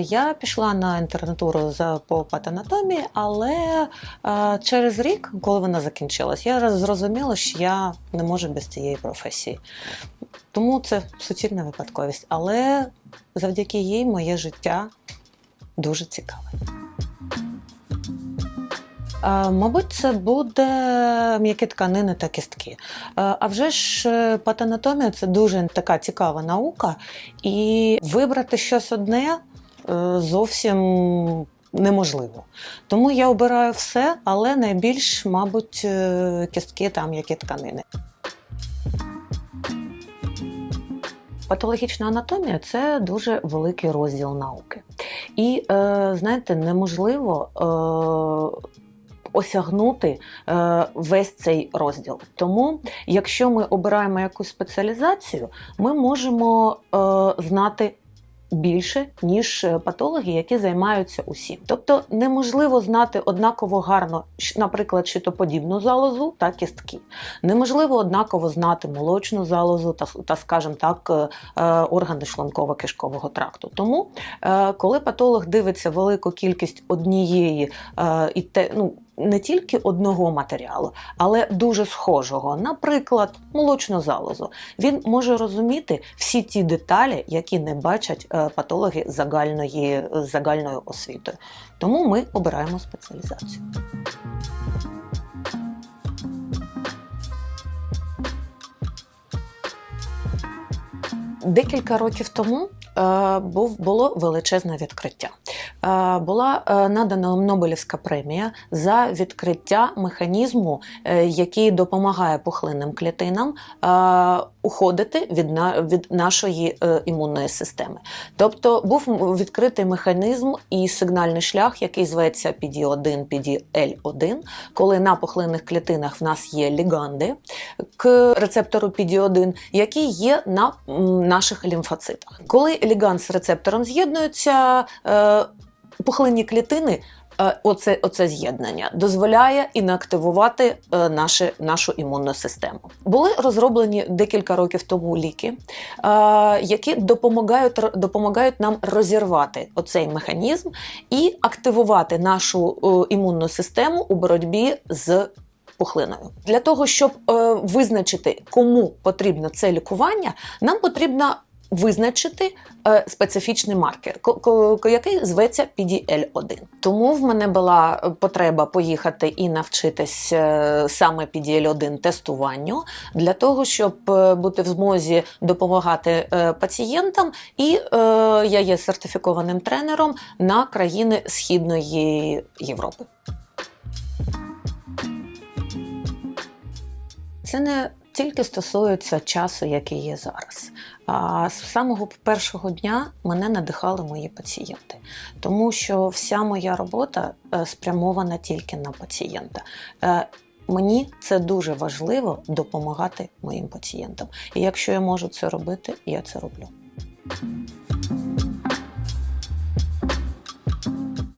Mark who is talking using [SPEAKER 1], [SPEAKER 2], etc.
[SPEAKER 1] я пішла на інтернатуру по патанатомії, але е, через рік, коли вона закінчилась, я зрозуміла, що я не можу без цієї професії. Тому це суцільна випадковість. Але завдяки їй моє життя дуже цікаве. Мабуть, це буде м'які тканини та кістки. А вже ж е, патанатомія це дуже така цікава наука, і вибрати щось одне е, зовсім неможливо. Тому я обираю все, але найбільш, мабуть, е, кістки та м'які тканини. Патологічна анатомія це дуже великий розділ науки. І, знаєте, неможливо осягнути е, весь цей розділ. Тому, якщо ми обираємо якусь спеціалізацію, ми можемо е, знати. Більше ніж е, патологи, які займаються усім. Тобто неможливо знати однаково гарно, наприклад, щитоподібну залозу та кістки. Неможливо однаково знати молочну залозу та, та скажімо так, органи шлунково-кишкового тракту. Тому, коли патолог дивиться велику кількість однієї і те, ну. Не тільки одного матеріалу, але дуже схожого, наприклад, молочну залозу. Він може розуміти всі ті деталі, які не бачать е, патологи загальної, з загальною освітою. Тому ми обираємо спеціалізацію. Декілька років тому е, був, було величезне відкриття. Е, була е, надана Нобелівська премія за відкриття механізму, е, який допомагає пухлинним клітинам е, уходити від, від нашої е, імунної системи. Тобто був відкритий механізм і сигнальний шлях, який зветься PD1, PDL1, коли на пухлинних клітинах в нас є ліганди к рецептору PD1, які є на наших лімфоцитах. Коли ліганд з рецептором з'єднуються, е, пухлинні клітини. е, Оце, оце з'єднання дозволяє інактивувати е, наше, нашу імунну систему. Були розроблені декілька років тому ліки, е, які допомагають, допомагають нам розірвати оцей механізм і активувати нашу імунну систему у боротьбі з пухлиною. Для того, щоб визначити, кому потрібно це лікування, нам потрібно визначити е, специфічний маркер, який зветься PDL1. Тому в мене була е, потреба поїхати і навчитись е, саме PDL1 тестуванню для того, щоб е, бути в змозі допомагати е, пацієнтам. І е, я є сертифікованим тренером на країни Східної Європи. Це не тільки стосується часу, який є зараз. А з самого першого дня мене надихали мої пацієнти, тому що вся моя робота е, спрямована тільки на пацієнта. Е, Мені це дуже важливо допомагати моїм пацієнтам. І якщо я можу це робити, я це роблю.